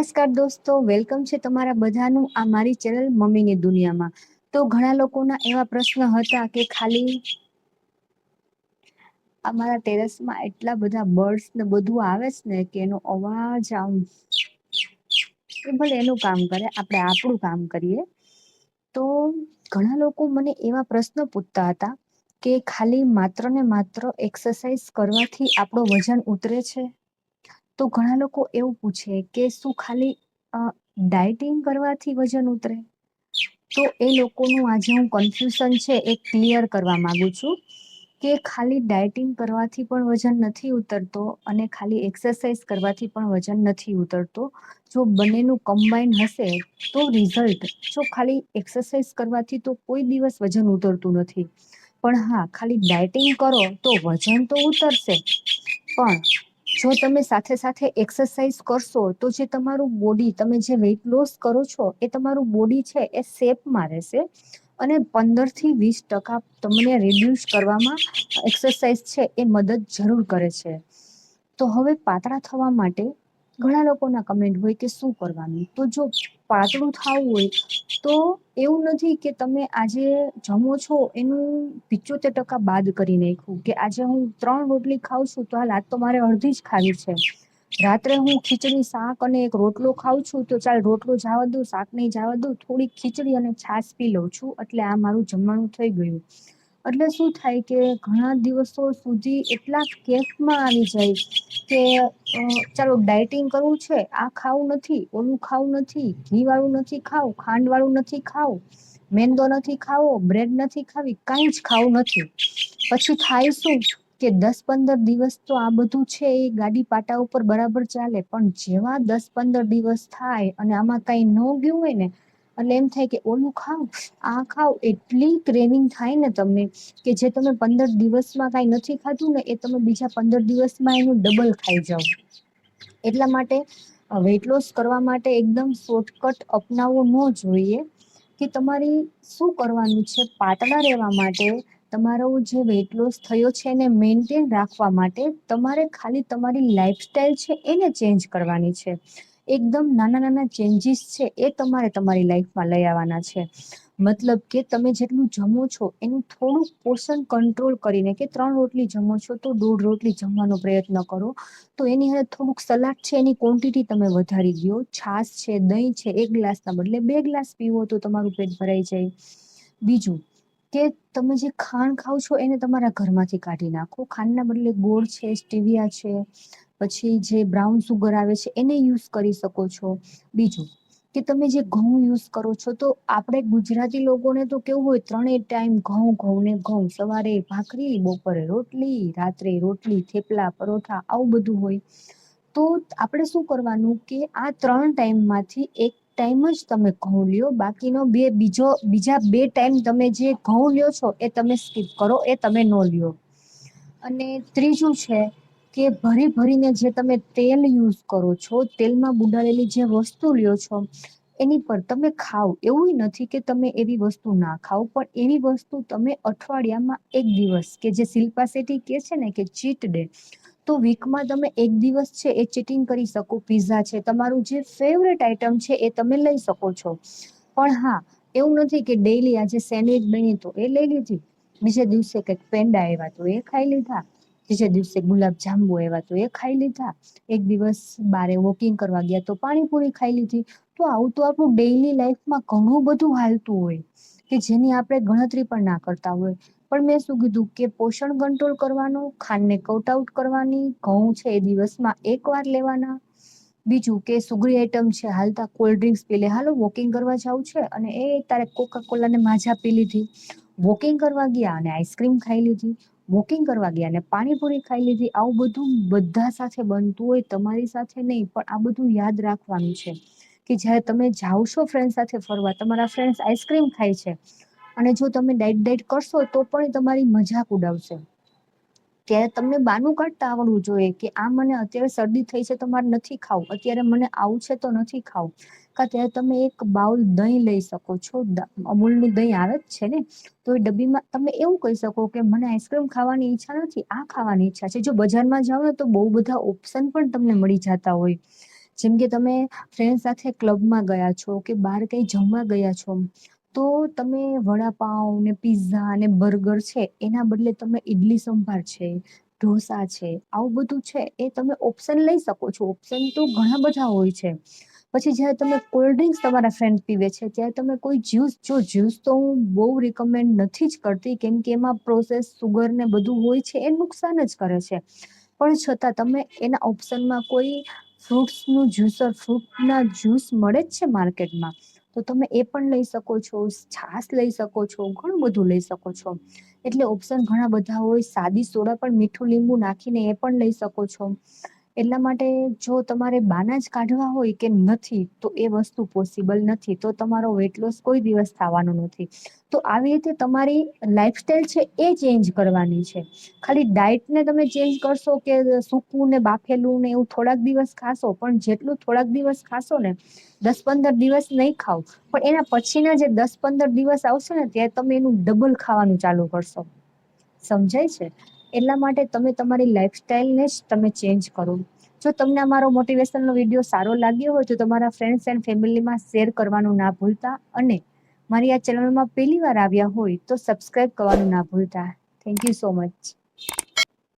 નમસ્કાર દોસ્તો, વેલકમ છે તમારા બધાનું આ મારી ચેનલ મમ્મીની દુનિયામાં. તો ઘણા લોકોના એવા પ્રશ્ન હતા કે ખાલી અમારા ટેરેસમાં એટલા બધા બર્ડ્સ ને બધું આવે છે ને કે એનો અવાજ આમ એ ભલે એનું કામ કરે, આપણે આપણું કામ કરીએ. તો ઘણા લોકો મને એવા પ્રશ્નો પૂછતા હતા કે ખાલી માત્ર ને માત્ર એક્સરસાઇઝ કરવાથી આપણો વજન ઉતરે છે? તો ઘણા લોકો એવું પૂછે કે શું ખાલી ડાયટિંગ કરવાથી વજન ઉતરે? તો એ લોકોનું આજે હું કન્ફ્યુઝન છે, એ ક્લિયર કરવા માંગુ છું કે ખાલી ડાયટિંગ કરવાથી પણ વજન નથી ઉતરતો અને ખાલી એક્સરસાઇઝ કરવાથી પણ વજન નથી ઉતરતો. જો બંનેનું કમ્બાઈન હશે તો રિઝલ્ટ જો ખાલી એક્સરસાઇઝ કરવાથી તો કોઈ દિવસ વજન ઉતરતું નથી. પણ હા, ખાલી ડાયટિંગ કરો તો વજન તો ઉતરશે. પણ જો તમે સાથે સાથે એક્સરસાઇઝ કરશો, તો જે તમારું બોડી તમે જે વેઇટ લોસ કરો છો, એ તમારું બોડી છે, એ શેપમાં રહેશે. અને પંદરથી વીસ ટકા તમને રિડ્યુસ કરવામાં એક્સરસાઇઝ છે, એ મદદ જરૂર કરે છે. તો હવે પાતળા થવા માટે ઘણા લોકોના કમેન્ટ હોય કે શું કરવાનું? તો જો પાતળું થવું હોય, તો એવું નથી કે તમે આજે જમો છો એનું પિચોતેર ટકા બાદ કરી નાખ્યું કે આજે હું ત્રણ રોટલી ખાઉં છું તો હાલ આજ તો મારે અડધી જ ખાવી છે. રાત્રે હું ખીચડી, શાક અને એક રોટલો ખાઉં છું તો ચાલ રોટલો જવા દઉં, શાક નહીં જવા દઉં, થોડીક ખીચડી અને છાશ પી લઉં છું એટલે આ મારું જમવાનું થઈ ગયું. એટલે શું થાય કે ઘણા દિવસો સુધી એટલા કેફમાં આવી જાય કે ચાલો ડાયટિંગ કરવું છે, આ ખાવું નથી, ઓલું ખાવું નથી ઘી વાળું નથી ખાવું ખાંડ વાળું નથી ખાવું, મેંદો નથી ખાવો બ્રેડ નથી ખાવી, કાંઈ જ ખાવું નથી. પછી થાય શું કે દસ પંદર દિવસ તો આ બધું છે એ ગાડી પાટા ઉપર બરાબર ચાલે, પણ જેવા દસ પંદર દિવસ થાય અને આમાં કઈ ન ગયું હોય ને એટલે એમ થાય કે ઓલું ખાવ આ ખાવ એટલી ક્રેવિંગ થાય ને તમને કે જે તમે પંદર દિવસમાં કાંઈ નથી ખાધું ને એ તમે બીજા પંદર દિવસમાં એનું ડબલ ખાઈ જાઓ. એટલા માટે વેઇટ લોસ કરવા માટે એકદમ શોર્ટકટ અપનાવવો ન જોઈએ કે તમારી શું કરવાનું છે? પાતળા રહેવા માટે તમારો જે વેઇટ લોસ થયો છે એને મેન્ટેન રાખવા માટે તમારે ખાલી તમારી લાઈફસ્ટાઈલ છે એને ચેન્જ કરવાની છે. એકદમ નાના નાના ચેન્જીસ છે એ તમારે તમારી લાઈફમાં લઈ આવવાના છે. મતલબ કે તમે જેટલું જમો છો એનું થોડુંક પોષણ કંટ્રોલ કરીને કે ત્રણ રોટલી જમો છો તો દોઢ રોટલી જમવાનો પ્રયત્ન કરો. તો એની અંદર થોડુંક સલાડ છે એની ક્વોન્ટિટી તમે વધારી દો. છાશ છે, દહીં છે, એક ગ્લાસના બદલે બે ગ્લાસ પીવો તો તમારું પેટ ભરાઈ જાય. બીજું કે તમે જે ખાંડ ખાવ છો એને તમારા ઘરમાંથી કાઢી નાખો. ખાંડના બદલે ગોળ છે, સ્ટીવિયા છે પછી જે બ્રાઉન સુગર આવે છે, એને યુઝ કરી શકો છો. બીજું કે તમે જે ઘઉં યુઝ કરો છો, તો આપણે ગુજરાતી લોકોને તો કેવું હોય, ત્રણેય ટાઈમ ઘઉં ઘઉં ને ઘઉં, સવારે ભાખરી, બપોરે રોટલી, રાત્રે રોટલી, થેપલા, પરોઠા, આવું બધું હોય. તો આપણે શું કરવાનું કે આ ત્રણ ટાઈમમાંથી એક ટાઈમ જ તમે ઘઉં લ્યો, બાકીનો બે, બીજો, બીજા બે ટાઈમ તમે જે ઘઉં લ્યો છો, એ તમે સ્કીપ કરો, એ તમે ન લ્યો. અને ત્રીજું છે કે ભરી ભરીને જે તમે તેલ યુઝ કરો છો, તેલમાં બુડાડેલી જે વસ્તુ લ્યો છો, એની પર તમે ખાઓ એવું નથી કે તમે એવી વસ્તુ ના ખાવ, પણ એવી વસ્તુ તમે અઠવાડિયામાં એક દિવસ કે જે શિલ્પા શેટ્ટી કે છે ને કે ચીટ ડે તો વીકમાં તમે એક દિવસ છે એ ચીટિંગ કરી શકો. પીઝા છે, તમારું જે ફેવરેટ આઈટમ છે એ તમે લઈ શકો છો. પણ હા, એવું નથી કે ડેઈલી આજે સેન્ડવિચ બની તો એ લઈ લીધી. બીજે દિવસે કંઈક પેંડા આવ્યા તો એ ખાઈ લીધા. બીજે દિવસે ગુલાબ જાંબુ એવા તો એ ખાઈ લીધા. એક દિવસ બારે વોકિંગ કરવા ગયા તો પાણીપુરી ખાઈ લીધી. તો આવું તો આપણું ડેઈલી લાઈફમાં ઘણું બધું હાલતું હોય કે જેની આપણે ગણતરી પણ ના કરતા હોય. પણ મેં શું કીધું કે પોષણ કંટ્રોલ કરવાનું, ખાંડને કટ આઉટ કરવાની, ઘઉં છે એ દિવસમાં એક વાર લેવાના. બીજું કે સુગરી આઈટમ છે, હાલતા કોલ્ડ ડ્રિંક્સ પી લે. હાલો વોકિંગ કરવા જવું છે અને એ તારે કોકા કોલાને માજા પી લીધી. વોકિંગ કરવા ગયા અને આઈસ્ક્રીમ ખાઈ લીધી. વોકિંગ કરવા ગયા અને પાણીપુરી ખાઈ લીધી. આવું બધું બધા સાથે બનતું હોય, તમારી સાથે નહીં, પણ આ બધું યાદ રાખવાનું છે કે જ્યારે તમે જાઓ ફ્રેન્ડ સાથે ફરવા, તમારા ફ્રેન્ડ્સ આઈસ્ક્રીમ ખાય છે અને જો તમે ડાઈટ ડાઈટ કરશો તો પણ તમારી મજાક ઉડાવશે. ત્યારે તમને બાનું કાઢતા આવડવું જોઈએ કે આ મને અત્યારે શરદી થઈ છે તો મારે નથી ખાવું, અત્યારે મને આવું છે તો નથી ખાવું. કા ત્યારે તમે એક બાઉલ દહીં લઈ શકો છો. અમૂલનું દહીં આવે જ છે ને? તો એ ડબ્બીમાં તમે એવું કહી શકો કે મને આઈસ્ક્રીમ ખાવાની ઈચ્છા નથી, આ ખાવાની ઈચ્છા છે. જો બજારમાં જાઓ ને તો બહુ બધા ઓપ્શન પણ તમને મળી જતા હોય. જેમ કે તમે ફ્રેન્ડ સાથે ક્લબમાં ગયા છો કે બહાર કંઈ જમવા ગયા છો, તો તમે વડાપાઉં ને પીઝા ને બર્ગર છે, એના બદલે તમે ઈડલી સંભાર છે, ઢોસા છે, આવું બધું છે, એ તમે ઓપ્શન લઈ શકો છો. ઓપ્શન તો ઘણા બધા હોય છે. પછી જ્યારે તમે કોલ્ડ ડ્રિંક્સ તમારા ફ્રેન્ડ પીવે છે, ત્યારે તમે કોઈ જ્યુસ જો જ્યુસ તો હું બહુ રિકમેન્ડ નથી જ કરતી, કેમ કે એમાં પ્રોસેસ સુગર ને બધું હોય છે, એ નુકસાન જ કરે છે. પણ છતાં તમે એના ઓપ્શનમાં કોઈ ફ્રૂટ્સનું જ્યુસર ફ્રૂટના જ્યુસ મળે જ છે માર્કેટમાં તો તમે એ પણ લઈ શકો છો, છાશ લઈ શકો છો, ઘણું બધું લઈ શકો છો. એટલે ઓપ્શન ઘણા બધા હોય, સાદી સોડા પણ મીઠું લીંબુ નાખીને એ પણ લઈ શકો છો. એટલા માટે જો તમારે બાના જ કાઢવા હોય કે નથી, તો એ વસ્તુ પોસિબલ નથી. તો તમારો વેટ લોસ કોઈ દિવસ થવાનો નથી. તો આવી રીતે તમારી લાઈફસ્ટાઈલ છે એ ચેન્જ કરવાની છે. ખાલી ડાયટને તમે ચેન્જ કરશો કે સૂકું ને બાફેલું ને એવું થોડાક દિવસ ખાશો, પણ જેટલું થોડાક દિવસ ખાશો ને, દસ પંદર દિવસ નહીં ખાવ. પણ એના પછીના જે દસ પંદર દિવસ આવશે ને ત્યારે તમે એનું ડબલ ખાવાનું ચાલુ કરશો. સમજાય છે? એટલા માટે તમે તમારી લાઈફસ્ટાઈલને જ તમે ચેન્જ કરો. જો તમને અમારો મોટિવેશનનો વીડિયો સારો લાગ્યો હોય તો તમારા ફ્રેન્ડ્સ એન્ડ ફેમિલીમાં શેર કરવાનું ના ભૂલતા અને મારી આ ચેનલમાં પહેલી વાર આવ્યા હોય તો સબસ્ક્રાઈબ કરવાનું ના ભૂલતા. Thank you so much